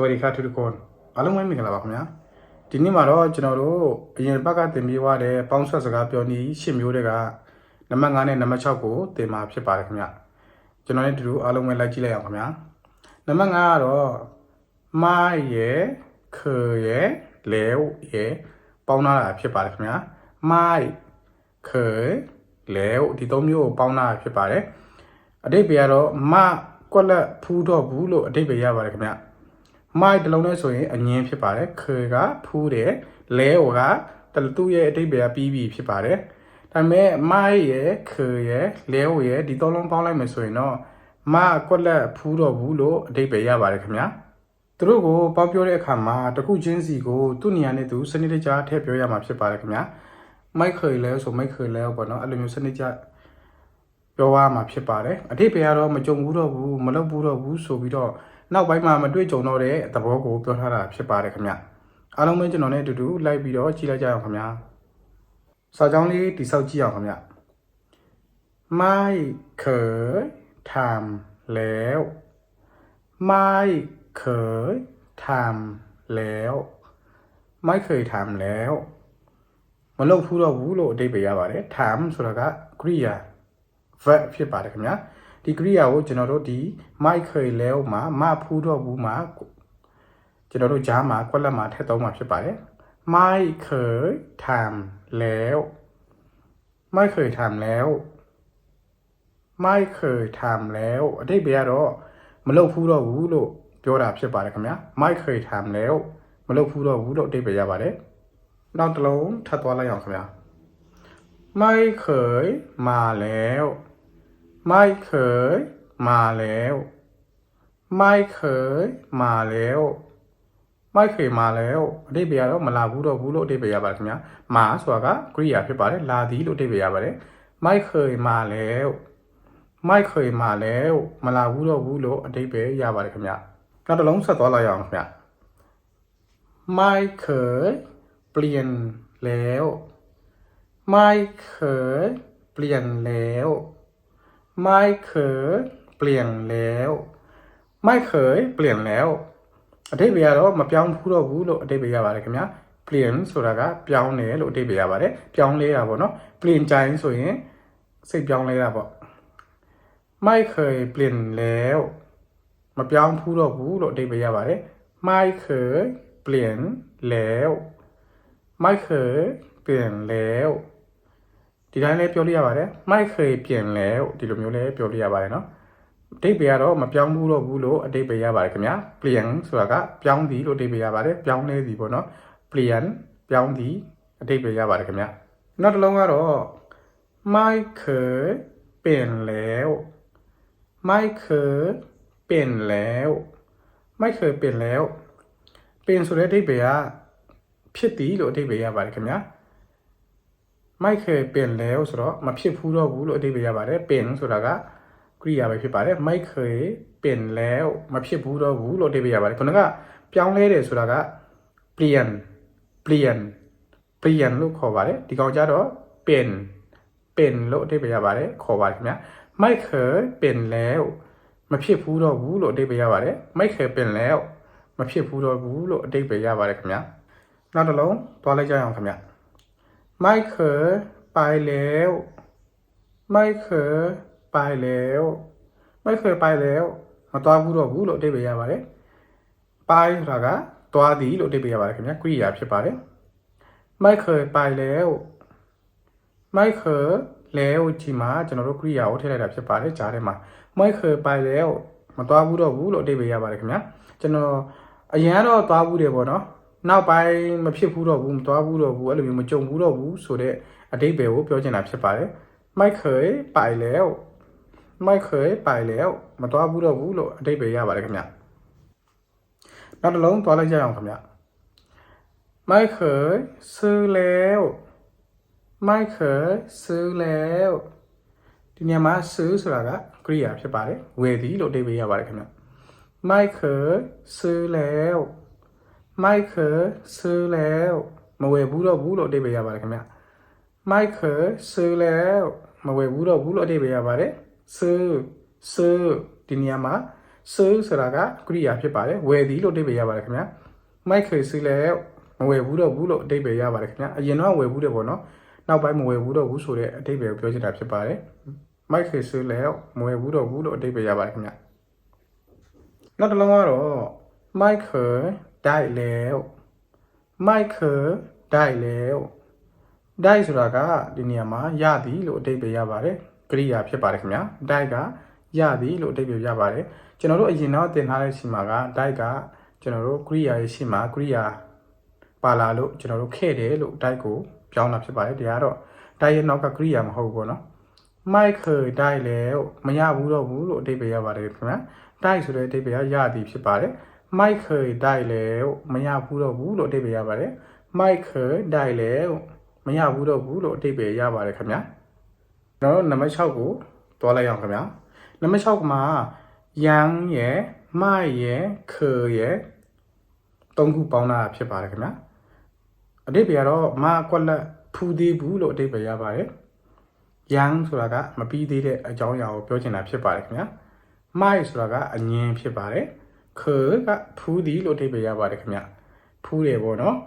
วัสดีครับทุกคนအားလုံးပဲမင်္ဂလာပါခင်ဗျာဒီနေ့မှာတော့ကျွန်တော်တို့အရင်ဘက်ကတင်ပြသွားတဲ့ပေါင်းဆက်စကားပြောနည်းရှစ်မျိုးတွေကနံပါတ်5နဲ့နံပါတ်6ကိုတင်มาဖြစ်ပါတယ်ခင်ဗျာကျွန်တော်နဲ့တူတူအားလုံးပဲလိုက်ကြည့်လိုက်အောင်ခင်ဗျာနံပါတ်5ကတော့မားရဲ့ခေရဲ့လဲရဲ့ပေါင်းလာတာဖြစ်ပါတယ်ခင်ဗျာမားခေလဲဒီသုံးမျိုးကိုပေါင်းလာတာဖြစ်ပါတယ်အတိတ်ပဲကတော့မကွက်လက်ဖူးတော့ဘူးလို့အတိတ်ပဲရပါတယ်ခင်ဗျာ မိုက်တစ်လုံးနဲ့ဆိုရင်အငင်းဖြစ်ပါတယ်ခေကဖူးတယ်လဲဟိုကတလူရဲ့အတိတ်ပဲပြီးပြီဖြစ်ပါတယ်ဒါပေမဲ့မိုက်ရဲ့ခေရဲ့လဲဟိုရဲ့ဒီသုံးလုံးပေါင်းလိုက်မယ်ဆိုရင်တော့မကွက်လက်ဖူးတော့ဘူးလို့အတိတ်ပဲရပါတယ်ခင်ဗျာသူတို့ကိုပေါပြောတဲ့အခါမှာတစ်ခုချင်းစီကိုသူ့နေရာနဲ့သူစနစ်တကျထည့်ပြောရမှာဖြစ်ပါတယ်ခင်ဗျာမိုက်ခေလဲဆိုမိုက်ခေလဲပေါ့နော်အဲ့လိုမျိုးစနစ်ကျပြောရမှာဖြစ်ပါတယ်အတိတ်ပဲကတော့မကြုံဘူးတော့ဘူးမလုပ်ဘူးတော့ဘူးဆိုပြီးတော့ နောက်ပိုင်းမှာမတွေ့ကြုံတော့တဲ့သဘောကိုပြောထားတာဖြစ်ပါတယ်ခင်ဗျအားလုံးပဲကျွန်တော်နဲ့အတူတူလိုက်ပြီးတော့ကြည့်လိုက်ကြအောင်ခင်ဗျာစာကြောင်းလေးတိဆောက်ကြည့်အောင်ခင်ဗျไม่เคยทำแล้วไม่เคยทำแล้วไม่เคยทำแล้วမလုပ်ဘူးတော့ဘူးလို့အဓိပ္ပာယ်ရပါတယ် time ဆိုတာကကရိယာ verb ဖြစ်ပါတယ်ခင်ဗျာ ဒီကရိယာကိုကျွန်တော်တို့ဒီ mic ခေလဲမှာမဖူးတော့ဘူးမှာကျွန်တော်တို့ဂျားမှာကွက်လက်မှာထည့်သုံးမှာဖြစ်ပါတယ် mic ခေทำแล้ว mic ခေทำแล้ว mic ခေทำแล้วအတိတ်ပဲကတော့မလုပ်ဘူးတော့ဘူးလို့ပြောတာဖြစ်ပါတယ်ခင်ဗျာ mic ခေทำแล้วမလုပ်ဘူးတော့ဘူးလို့အတိတ်ပဲရပါတယ်နောက်တစ်လုံးထပ်သွားလိုက်အောင်ခင်ဗျာ ไม่เคยมาแล้ว ไม่เคยมาแล้ว ไม่เคยมาแล้ว ไม่เคยมาแล้วအတိတ်ပဲကတော့မလာဘူးတော့ဘူးလို့အတိတ်ပဲရပါတယ်ခင်ဗျာမာဆိုတာကကရိယာဖြစ်ပါတယ်လာသည်လို့အတိတ်ပဲရပါတယ်ไม่เคยมาแล้วไม่เคยมาแล้วမလာဘူးတော့ဘူးလို့အတိတ်ပဲရပါတယ်ခင်ဗျာနောက်တစ်လုံးဆက်သွားလိုက်အောင်ခင်ဗျာไม่เคยเปลี่ยนแล้ว ไม่เคยเปลี่ยนแล้ว ไม่เคยเปลี่ยนแล้ว ไม่เคยเปลี่ยนแล้วအတိတ်ပဲကတော့မပြောင်းဘူးတော့ဘူးလို့အတိတ်ပဲရပါတယ်ခင်ဗျာ plian ဆိုတာကပြောင်းတယ်လို့အတိတ်ပဲရပါတယ်ပြောင်းလဲတာပေါ့နော် plian ကြိုင်းဆိုရင်စိတ်ပြောင်းလဲတာပေါ့ไม่เคยเปลี่ยนแล้วမပြောင်းဘူးတော့ဘူးလို့အတိတ်ပဲရပါတယ်ไม่เคยเปลี่ยนแล้วไม่เคยเปลี่ยนแล้ว ဒီတိုင်းလေးပြောလို့ရပါတယ်မိုက်ခေပြင်လဲဒီလိုမျိုးလေးပြောလို့ရပါတယ်နော်အတိတ်ပဲကတော့မပြောင်းဘူးတော့ဘူးလို့အတိတ်ပဲရပါတယ်ခင်ဗျာ plan ဆိုတာကပြောင်းသည်လို့အတိတ်ပဲရပါတယ်ပြောင်းလဲသည်ပေါ့နော် plan ပြောင်းသည်အတိတ်ပဲရပါတယ်ခင်ဗျာနောက်တစ်လုံးကတော့မိုက်ခေပြင်แล้วမိုက်ခေပြင်แล้วမိုက်ခေပြင်แล้วပြင်ဆိုတဲ့အတိတ်ပဲကဖြစ်သည်လို့အတိတ်ပဲရပါတယ်ခင်ဗျာ မိုက်ခေပင်လဲဆိုတော့မဖြစ်ဘူးတော့ဘူးလို့အဓိပ္ပာယ်ရပါတယ်ပင်ဆိုတာကကရိယာပဲဖြစ်ပါတယ်မိုက်ခေပင်လဲမဖြစ်ဘူးတော့ဘူးလို့အဓိပ္ပာယ်ရပါတယ်ခုနကပြောင်းလဲတယ်ဆိုတာက plian plian plian လို့ခေါ်ပါတယ်ဒီကောင်ကြတော့ပင်ပင်လို့အဓိပ္ပာယ်ရပါတယ်ခေါ်ပါတယ်ခင်ဗျာမိုက်ခေပင်လဲမဖြစ်ဘူးတော့ဘူးလို့အဓိပ္ပာယ်ရပါတယ်မိုက်ခေပင်လဲမဖြစ်ဘူးတော့ဘူးလို့အဓိပ္ပာယ်ရပါတယ်ခင်ဗျာနောက်တစ်လုံးသွားလိုက်ကြအောင်ခင်ဗျာ ไม่เคยไปแล้ว ไม่เคยไปแล้ว ไม่เคยไปแล้วမသွားဘူးတော့ဘူးလို့အဓိပ္ပာယ်ရပါတယ်။ไปဆိုတာကသွားသည်လို့အဓိပ္ပာယ်ရပါတယ်ခင်ဗျာ။ကိရိယာဖြစ်ပါတယ်။ไม่เคยไปแล้วไม่เคยแล้วဒီမှာကျွန်တော်တို့ကိရိယာကိုထည့်လိုက်တာဖြစ်ပါတယ်ကြားထဲမှာไม่เคยไปแล้วမသွားဘူးတော့ဘူးလို့အဓိပ္ပာယ်ရပါတယ်ခင်ဗျာ။ကျွန်တော်အရင်ကတော့သွားဘူးတယ်ပေါ့နော်။ နောက်ပိုင်းမဖြစ်ဘူးတော့ဘူးမသွားဘူးတော့ဘူးအဲ့လိုမျိုးမကြုံဘူးတော့ဘူးဆိုတဲ့အတိတ်ပဲကိုပြောချင်တာဖြစ်ပါတယ်ไม่เคยไปแล้วไม่เคยไปแล้วမသွားဘူးတော့ဘူးလို့အတိတ်ပဲရပါတယ်ခင်ဗျနောက်တစ်လုံးသွားလိုက်ကြအောင်ခင်ဗျไม่เคยซื้อแล้วไม่เคยซื้อแล้วဒီနေရာမှာซื้อဆိုတာကကရိယာဖြစ်ပါတယ်ဝယ်သည်လို့အတိတ်ပဲရပါတယ်ခင်ဗျไม่เคยซื้อแล้ว မိုက်ခေဆူလဲမဝယ်ဘူးတော့ဘူးလို့အတိတ်ပဲရပါတယ်ခင်ဗျမိုက်ခေဆူလဲမဝယ်ဘူးတော့ဘူးလို့အတိတ်ပဲရပါတယ်ဆူဆူဒီနေရာမှာဆိုဆိုတာကကရိယာဖြစ်ပါတယ်ဝယ်သည်လို့အဓိပ္ပာယ်ရပါတယ်ခင်ဗျာမိုက်ခေစီလဲမဝယ်ဘူးတော့ဘူးလို့အဓိပ္ပာယ်ရပါတယ်ခင်ဗျာအရင်တော့ဝယ်ဘူးတယ်ပေါ့နော်နောက်ပိုင်းမဝယ်ဘူးတော့ဘူးဆိုတဲ့အဓိပ္ပာယ်ကိုပြောချင်တာဖြစ်ပါတယ်မိုက်ခေစီလဲမဝယ်ဘူးတော့ဘူးလို့အဓိပ္ပာယ်ရပါတယ်ခင်ဗျာနောက်တစ်လုံးကတော့ မိုက်ခေဒိုက်လဲမိုက်ခေဒိုက်လဲဒိုက်ဆိုတာကဒီနေရာမှာရသည်လို့အဓိပ္ပာယ်ရပါတယ်ကရိယာဖြစ်ပါတယ်ခင်ဗျာဒိုက်ကရသည်လို့အဓိပ္ပာယ်ရပါတယ်ကျွန်တော်တို့အရင်တော့သင်ထားတဲ့စီမှာကဒိုက်ကကျွန်တော်တို့ကရိယာရဲ့ရှေ့မှာကရိယာပါလာလို့ကျွန်တော်တို့ခဲ့တယ်လို့ဒိုက်ကိုပြောင်းတာဖြစ်ပါတယ်တရားတော့ဒိုက်ရဲ့နောက်ကကရိယာမဟုတ်ဘူးပေါ့နော်မိုက်ခေဒိုက်လဲမရဘူးတော့ဘူးလို့အဓိပ္ပာယ်ရပါတယ်ခင်ဗျာဒိုက်ဆိုတဲ့အဓိပ္ပာယ်ကရသည်ဖြစ်ပါတယ် မိုက်ခေဒိုက်လဲမရဘူးတော့ဘူးလို့အဓိပ္ပာယ်ရပါတယ်မိုက်ခေဒိုက်လဲမရဘူးတော့ဘူးလို့အဓိပ္ပာယ်ရပါတယ်ခင်ဗျာကျွန်တော်တို့နံပါတ်6ကိုတွားလိုက်အောင်ခင်ဗျာနံပါတ်6မှာယန်ရဲ့မိုက်ရဲ့ခေရဲ့သုံးခုပေါင်းတာဖြစ်ပါတယ်ခင်ဗျာအဓိပ္ပာယ်ကတော့မကွက်လက်ဖူးသေးဘူးလို့အဓိပ္ပာယ်ရပါတယ်ယန်ဆိုတာကမပြီးသေးတဲ့အကြောင်းအရာကိုပြောချင်တာဖြစ်ပါတယ်ခင်ဗျာမိုက်ဆိုတာကအငင်းဖြစ်ပါတယ် ခေကဖူးသည်လို့အဓိပ္ပာယ်ရပါတယ်ခင်ဗျာဖူးတယ်ပေါ့နော်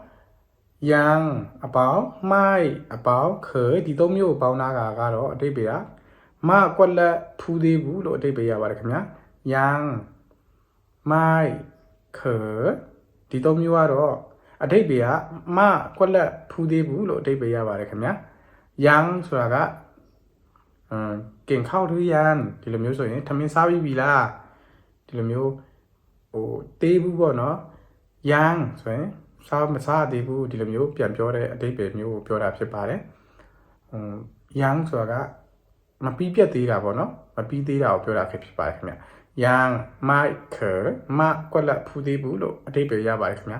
ယန်အပေါင်းမိုက်အပေါင်းခေဒီသုံးမျိုးပေါင်းတာကကတော့အဓိပ္ပာယ်ကမကွက်လက်ဖူးသေးဘူးလို့အဓိပ္ပာယ်ရပါတယ်ခင်ဗျာယန်မိုက်ခေဒီသုံးမျိုးကတော့အဓိပ္ပာယ်ကမကွက်လက်ဖူးသေးဘူးလို့အဓိပ္ပာယ်ရပါတယ်ခင်ဗျာယန်ဆိုတာကအမ်ကင်ခောက်ထူးယန်ဒီလိုမျိုးဆိုရင်ထမင်းစားပြီးပြီလားဒီလိုမျိုး ဟိုတေးဘူးပေါ့နော်ယန်ဆိုရင်စားမစားသေးဘူးဒီလိုမျိုးပြန်ပြောတဲ့အဓိပ္ပာယ်မျိုးကိုပြောတာဖြစ်ပါတယ်ဟိုယန်ဆိုတာကမပြီးပြတ်သေးတာပေါ့နော်မပြီးသေးတာကိုပြောတာဖြစ်ပါတယ်ခင်ဗျယန်မိုက်ခေမကွက်လက်ဖူးသေးဘူးလို့အဓိပ္ပာယ်ရပါတယ်ခင်ဗျ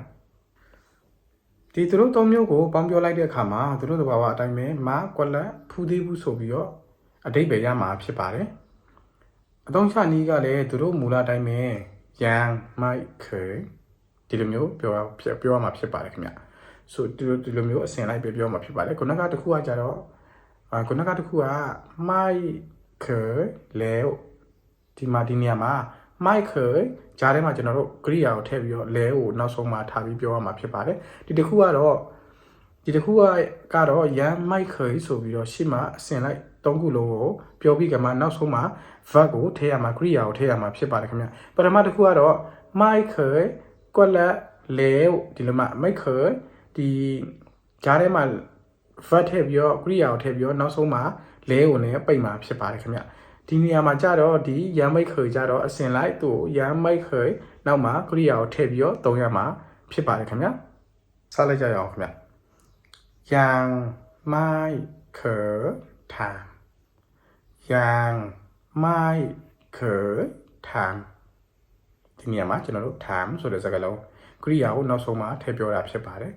ဒီသူတို့သုံးမျိုးကိုပေါင်းပြောလိုက်တဲ့အခါမှာသူတို့သဘာဝအတိုင်းပဲမကွက်လက်ဖူးသေးဘူးဆိုပြီးတော့အဓိပ္ပာယ်ရမှာဖြစ်ပါတယ်အသုံးချနည်းကလည်းသူတို့မူလအတိုင်းပဲ ယန်မိုက်ခေဒီလိုမျိုးပြောပြောပြောရမှာဖြစ်ပါတယ်ခင်ဗျဆိုဒီလိုဒီလိုမျိုးအစဉ်လိုက်ပြောပြောမှာဖြစ်ပါတယ်ခုနကတခုကကြတော့အာခုနကတခုကမိုက်ခေလဲဒီမှာဒီနေရာမှာမိုက်ခေဂျားထဲမှာကျွန်တော်တို့ကရိယာကိုထည့်ပြီးတော့လဲကိုနောက်ဆုံးမှာထားပြီးပြောရမှာဖြစ်ပါတယ်ဒီတခုကတော့ဒီတခုကကတော့ရန်မိုက်ခေဆိုပြီးတော့ရှေ့မှာအစဉ်လိုက် သုံးခုလုံးကိုပြောပြီးကမှနောက်ဆုံးမှာ verb ကိုထည့်ရမှာကရိယာကိုထည့်ရမှာဖြစ်ပါတယ်ခင်ဗျပထမတစ်ခုကတော့မိုက်ခေကွက်လက်လဲဒီလိုမှမိုက်ခေဒီဂျားထဲမှာ verb ထည့်ပြီးတော့ကရိယာကိုထည့်ပြီးတော့နောက်ဆုံးမှာလဲကိုလည်းပိတ်မှာဖြစ်ပါတယ်ခင်ဗျဒီနေရာမှာကြတော့ဒီရမ်းမိတ်ခေကြတော့အစင်လိုက်သူ့ရမ်းမိတ်ခေနောက်မှာကရိယာကိုထည့်ပြီးတော့သုံးရမှာဖြစ်ပါတယ်ခင်ဗျစလိုက်ကြရအောင်ခင်ဗျရ မ်းမိုက်ခေထာရမ်းမိုက်ခေထာဒီနေရာမှာကျွန်တော်တို့ time ဆိုတဲ့စကားလုံးကရိယာကိုနောက်ဆုံးမှာထည့်ပြောတာဖြစ်ပါတယ်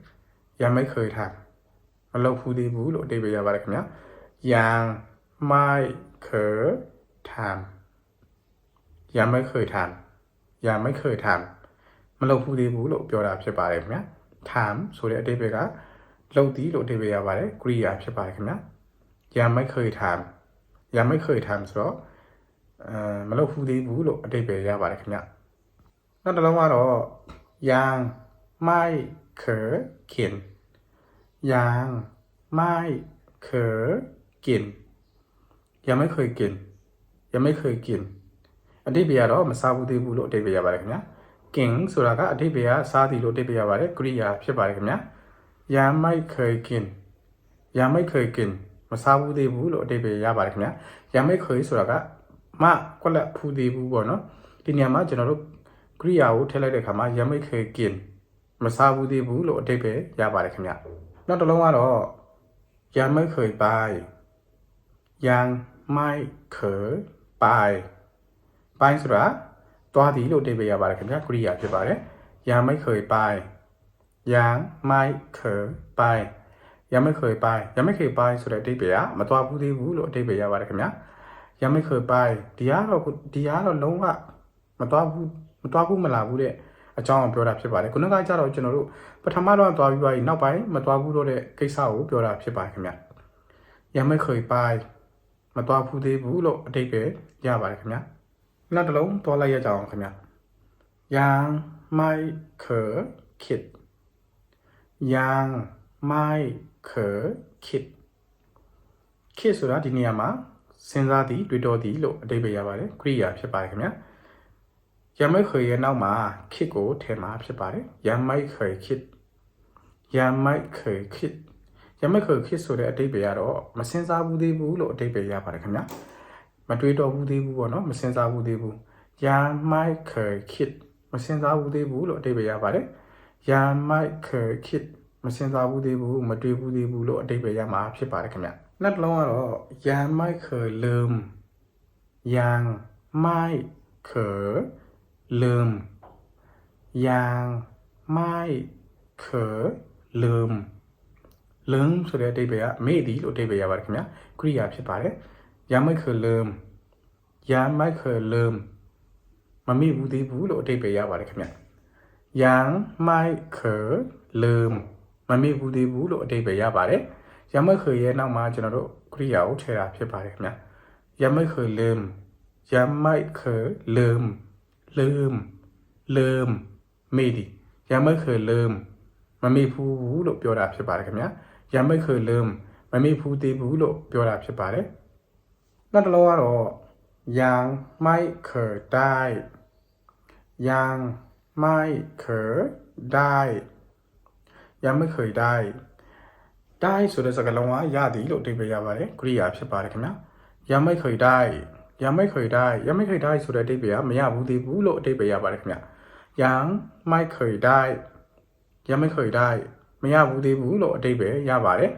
ရမ်းမိတ်ခေထာမလုပ်ဘူးသေးဘူးလို့အဓိပ္ပာယ်ရပါတယ်ခင်ဗျရမ်းမိုက်ခေทำยังไม่เคยทำยังไม่เคยทำမလုပ်ဘူးသေးဘူးလို့ပြောတာဖြစ်ပါတယ်ခင်ဗျာทำဆိုတဲ့အဓိပ္ပာယ်ကလုပ်သည်လို့အဓိပ္ပာယ်ရပါတယ်ကရိယာဖြစ်ပါတယ်ခင်ဗျာ ยังไม่เคยทำยังไม่เคยทำဆိုတော့အဲမလုပ်ဘူးသေးဘူးလို့အဓိပ္ပာယ်ရပါတယ်ခင်ဗျာနောက်တစ်လုံးကတော့ยังไม่เคยกินยังไม่เคยกินยังไม่เคยกินยังไม่เคยกินအတိပ္ပယ်ကတော့မစားဘူးသေးဘူးလို့အတိပ္ပယ်ရပါတယ်ခင်ဗျာကင်ဆိုတာကအတိပ္ပယ်ကစားသည်လို့အတိပ္ပယ်ရပါတယ်ကရိယာဖြစ်ပါတယ်ခင်ဗျာยาไม่เคยกินยาไม่เคยกิน မစားဘူးသေးဘူးလို့အတိတ်ပဲရပါတယ်ခင်ဗျာရမိတ်ခွေဆိုတာကမကွက်လက်ဖူးသေးဘူးပေါ့နော်ဒီနေရာမှာကျွန်တော်တို့ကရိယာကိုထည့်လိုက်တဲ့အခါမှာရမိတ်ခွေကင်မစားဘူးသေးဘူးလို့အတိတ်ပဲရပါတယ်ခင်ဗျာနောက်တစ်လုံးကတော့ရမိတ်ခွေပိုင်ရန်မိုက်ခွေပိုင်ပိုင်ဆိုတာသွားသည်လို့အတိတ်ပဲရပါတယ်ခင်ဗျာကရိယာဖြစ်ပါတယ်ရမိတ်ခွေပိုင်ရန်မိုက်ခွေပိုင် ရမိတ်ခွေပိုင်းရမိတ်ခွေပိုင်းဆိုတဲ့အတိတ်ပဲကမတော်ဘူးသေးဘူးလို့အတိတ်ပဲရပါတယ်ခင်ဗျာရမိတ်ခွေပိုင်းဒီကတော့ဒီကတော့လုံးဝမတော်ဘူးမတော်ဘူးမလာဘူးတဲ့အကြောင်းကိုပြောတာဖြစ်ပါတယ်ခုနကကြတော့ကျွန်တော်တို့ပထမတော့သွားပြီးပါပြီးနောက်ပိုင်းမသွားဘူးတော့တဲ့ကိစ္စကိုပြောတာဖြစ်ပါခင်ဗျရမိတ်ခွေပိုင်းမသွားဘူးသေးဘူးလို့အတိတ်ပဲရပါတယ်ခင်ဗျနောက်တစ်လုံးသွားလိုက်ရကြအောင်ခင်ဗျယန်မိုက်ခခစ်ယန်မိုက် khir khit khit ဆိုတာဒီနေရာမှာစဉ်းစားသည်တွေးတောသည်လို့အဓိပ္ပာယ်ရပါတယ်ကရိယာဖြစ်ပါတယ်ခင်ဗျာယမိုက်ခေရဲ့နောက်မှာခစ်ကိုထည့်မှာဖြစ်ပါတယ်ယမိုက်ခေခစ်ယမိုက်ခေခစ်ယမိုက်ခေခစ်ဆိုတဲ့အဓိပ္ပာယ်ကတော့မစင်စားဘူးသေးဘူးလို့အဓိပ္ပာယ်ရပါတယ်ခင်ဗျာမတွေးတော့ဘူးသေးဘူးပေါ့နော်မစင်စားဘူးသေးဘူးယမိုက်ခေခစ်မစင်စားဘူးသေးဘူးလို့အဓိပ္ပာယ်ရပါတယ်ယမိုက်ခေခစ် မစင်စားဘူးသေးဘူးမတွေ့ဘူးသေးဘူးလို့အတိတ်ပဲရမှာဖြစ်ပါတယ်ခင်ဗျနောက်တစ်လုံးကတော့ယန်မိုက်ခ်လွမ်ယန်မိုက်ခ်လွမ်ယန်မိုက်ခ်လွမ်လွမ်ဆိုတဲ့အတိတ်ပဲကမေ့သည်လို့အတိတ်ပဲရပါတယ်ခင်ဗျကရိယာဖြစ်ပါတယ်ယန်မိုက်ခ်လွမ်ယန်မိုက်ခ်လွမ်မမေ့ဘူးသေးဘူးလို့အတိတ်ပဲရပါတယ်ခင်ဗျယန်မိုက်ခ်လွမ် မမေ့ဘူးသေးဘူးလို့အဓိပ္ပာယ်ရပါတယ်ยังไม่เคยရဲ့နောက်မှာကျွန်တော်တို့ကရိယာကိုထည့်တာဖြစ်ပါတယ်ခင်ဗျာยังไม่เคยลืมยังไม่เคยลืมลืมลืมမေ့သည်ยังไม่เคยลืม မမေ့ဘူးလို့ပြောတာဖြစ်ပါတယ်ခင်ဗျာရမ်းမိတ်ခွေလမ်မမေ့ဘူးသေးဘူးလို့ပြောတာဖြစ်ပါတယ်နောက်တစ်လုံးကတော့ยางไม่เคยได้ยางไม่เคยได้ ရမခွေတိုင်းတိုင်းဆိုတဲ့စကားလုံးကရသည်လို့အဓိပ္ပာယ်ရပါတယ်ကရိယာဖြစ်ပါတယ်ခင်ဗျာရမခွေတိုင်းရမခွေတိုင်းရမခွေတိုင်းဆိုတဲ့အဓိပ္ပာယ်ကမရဘူးသေးဘူးလို့အဓိပ္ပာယ်ရပါတယ်ခင်ဗျာယံမိုက်ခွေတိုင်းရမခွေတိုင်းမရဘူးသေးဘူးလို့အဓိပ္ပာယ်ရပါတယ်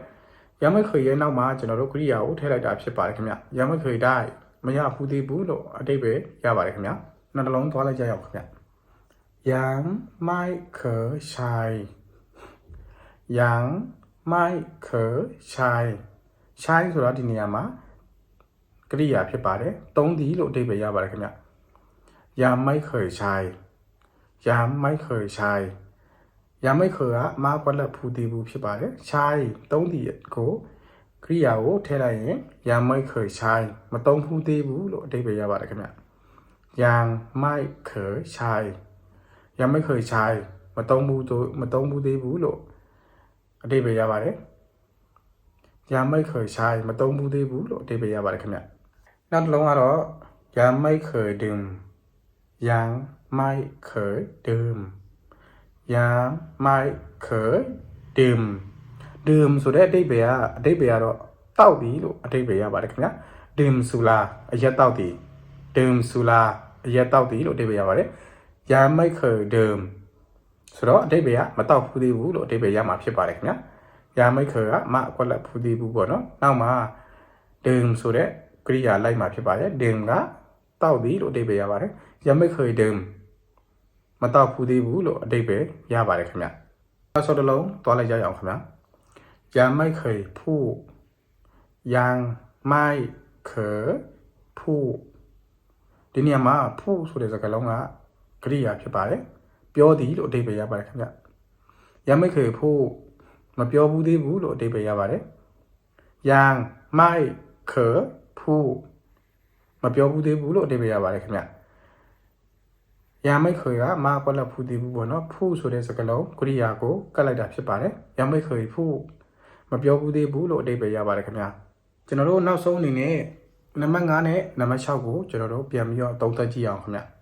ရမခွေရဲ့နောက်မှာကျွန်တော်တို့ကရိယာကိုထည့်လိုက်တာဖြစ်ပါတယ်ခင်ဗျာရမခွေတိုင်းမရဘူးသေးဘူးလို့အဓိပ္ပာယ်ရပါတယ်ခင်ဗျာနှလုံးသွားလိုက်ကြရအောင်ခင်ဗျာ yang mai khởi sai ယံမိုက်ခရှိုင်းရှိုင်းဆိုတော့ဒီနေရာမှာကရိယာဖြစ်ပါတယ်သုံးသည်လို့အဓိပ္ပာယ်ရပါတယ်ခင်ဗျယံမိုက်ခရှိုင်းယံမိုက်ခရှိုင်းယံမိုက်ခကမာကွက်လက်ဖူတည်ဘူးဖြစ်ပါတယ်ရှိုင်းသုံးသည်ကိုကရိယာကိုထည့်လိုက်ရင်ယံမိုက်ခရှိုင်းမသုံးဖူးသေးဘူးလို့အဓိပ္ပာယ်ရပါတယ်ခင်ဗျယံမိုက်ခရှိုင်းယံမိုက်ခရှိုင်းမသုံးဘူးမသုံးဘူးသေးဘူးလို့ အတိပ္ပယ်ရပါတယ်။ယာမိတ်ခွေရှားမတုံးဘူးသေးဘူးလို့အတိပ္ပယ်ရပါတယ်ခင်ဗျ။နောက်တစ်လုံးကတော့ယာမိတ်ခွေဒင်းယာမိုက်ခွေဒင်းယာမိုက်ခွေဒင်းဒင်းဆိုတဲ့အတိပ္ပယ်ကအတိပ္ပယ်ကတော့တောက်ပြီလို့အတိပ္ပယ်ရပါတယ်ခင်ဗျ။ဒင်းဆူလာအရက်တောက်တယ်။ဒင်းဆူလာအရက်တောက်တယ်လို့အတိပ္ပယ်ရပါတယ်။ယာမိုက်ခွေဒင်း ဆိုတော့အတိတ်ဘယ်ကမတောက်ဖူးသေးဘူးလို့အတိတ်ဘယ်ရမှာဖြစ်ပါတယ်ခင်ဗျာယာမိတ်ခရကမအကွက်လက်ဖူးသေးဘူးပေါ့နော်နောက်မှာဒင်ဆိုတဲ့ကရိယာလိုက်မှာဖြစ်ပါတယ်ဒင်ကတောက်သည်လို့အတိတ်ဘယ်ရပါတယ်ယာမိတ်ခရဒင်မတောက်ဖူးသေးဘူးလို့အတိတ်ဘယ်ရပါတယ်ခင်ဗျာနောက်ဆုံးတစ်လုံးသွားလိုက်ကြရအောင်ခင်ဗျာယာမိတ်ခရဖူးယางမိုက်ခဖူးဒီနေရာမှာဖူးဆိုတဲ့စကားလုံးကကရိယာဖြစ်ပါတယ် ပြောသည်လို့အဓိပ္ပာယ်ရပါတယ်ခင်ဗျ။ယမိတ်ခေဖို့မပြောဘူးသေးဘူးလို့အဓိပ္ပာယ်ရပါတယ်။ယံမိုက်ခေဖို့မပြောဘူးသေးဘူးလို့အဓိပ္ပာယ်ရပါတယ်ခင်ဗျ။ယံမိတ်ခေကမာကွက်လက်ဖူးသေးဘူးပေါ့နော်။ဖို့ဆိုတဲ့စကားလုံးကရိယာကိုကတ်လိုက်တာဖြစ်ပါတယ်။ယံမိတ်ခေဖို့မပြောဘူးသေးဘူးလို့အဓိပ္ပာယ်ရပါတယ်ခင်ဗျ။ကျွန်တော်တို့နောက်ဆုံးအနေနဲ့နံပါတ်9နဲ့နံပါတ်6ကိုကျွန်တော်တို့ပြန်ပြီးတော့သုံးသပ်ကြည့်အောင်ခင်ဗျာ။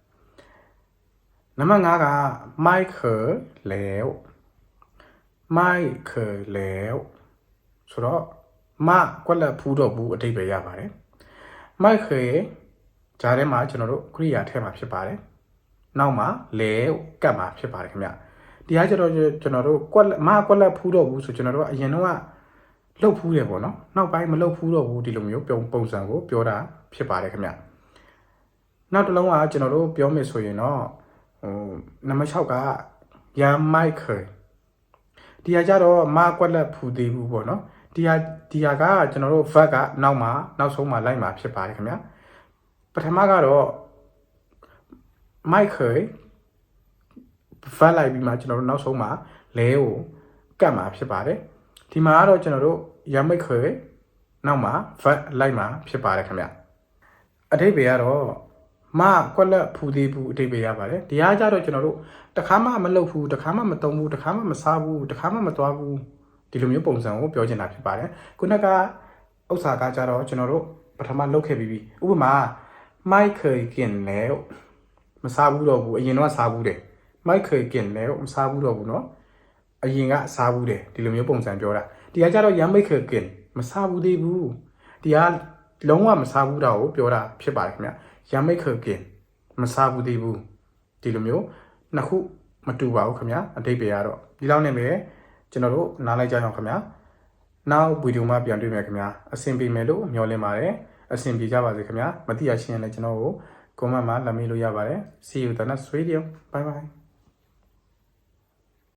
နံပါတ်5ကမိုက်ခွေแล้วမိုက်ခွေแล้วဆိုတော့မကွက်လက်ဖူးတော့ဘူးအတိတ်ပဲရပါတယ်မိုက်ခွေဂျားထဲမှာကျွန်တော်တို့ကရိယာထဲမှာဖြစ်ပါတယ် နောက်မှာလဲကတ်မှာဖြစ်ပါတယ်ခင်ဗျဒီဟာကျတော့ကျွန်တော်တို့ကွက်မကွက်လက်ဖူးတော့ဘူးဆိုကျွန်တော်တို့ကအရင်တော့လှုပ်ဖူးတယ်ပေါ့နော်နောက်ပိုင်းမလှုပ်ဖူးတော့ဘူးဒီလိုမျိုးပုံပုံစံကိုပြောတာဖြစ်ပါတယ်ခင်ဗျနောက်တစ်လုံးကကျွန်တော်တို့ပြောမယ်ဆိုရင်တော့ဟို နံပါတ်6ကရမ်မိုက်ခေဒီဟာကျတော့မကွက်လက်ဖူးသေးဘူးပေါ့နော်ဒီဟာဒီဟာကကျွန်တော်တို့ vat ကနောက်မှာနောက်ဆုံးမှာလိုက်မှာဖြစ်ပါတယ်ခင်ဗျပထမကတော့မိုက်ခေဖတ်လိုက်ပြီးမှကျွန်တော်တို့နောက်ဆုံးမှာလဲကိုကတ်မှာဖြစ်ပါတယ်ဒီမှာကတော့ကျွန်တော်တို့ရမိတ်ခေနောက်မှာဖတ်လိုက်မှာဖြစ်ပါတယ်ခင်ဗျအထိပ္ပယ်ကတော့ မကွက်လက်ဖူသေးဘူးအတိတ်ပဲရပါတယ်ဒီအားကြတော့ကျွန်တော်တို့တခါမှမလုပ်ဘူးတခါမှမတုံဘူးတခါမှမစားဘူးတခါမှမသွားဘူးဒီလိုမျိုးပုံစံကိုပြောချင်တာဖြစ်ပါတယ်ခုနကဥစ္စာကကြတော့ကျွန်တော်တို့ပထမလုပ်ခဲ့ပြီးပြီဥပမာမိုက်ခေကင်လဲမစားဘူးတော့ဘူးအရင်တော့စားဘူးတယ်မိုက်ခေကင်လဲမစားဘူးတော့ဘူးเนาะအရင်ကစားဘူးတယ်ဒီလိုမျိုးပုံစံပြောတာဒီကကြတော့ရမ်းမိတ်ခေကင်မစားဘူးသေးဘူးဒီကလုံးဝမစားဘူးတာကိုပြောတာဖြစ်ပါတယ်ခင်ဗျ ရမ်းမိတ်ခေကင်မစားဘူးသေးဘူးဒီလိုမျိုးနှစ်ခုမတူပါဘူးခင်ဗျအတိတ်ပဲရတော့ဒီလောက်နဲ့ပဲကျွန်တော်တို့နားလိုက်ကြအောင်ခင်ဗျနောက်ဗီဒီယိုမှာပြန်တွေ့မယ်ခင်ဗျအဆင်ပြေမယ်လို့မျှော်လင့်ပါတယ်အဆင်ပြေကြပါစေခင်ဗျမသိရရှင်းရင်လည်းကျွန်တော်ကို comment မှာလက်မေးလို့ရပါတယ် see you the next video bye bye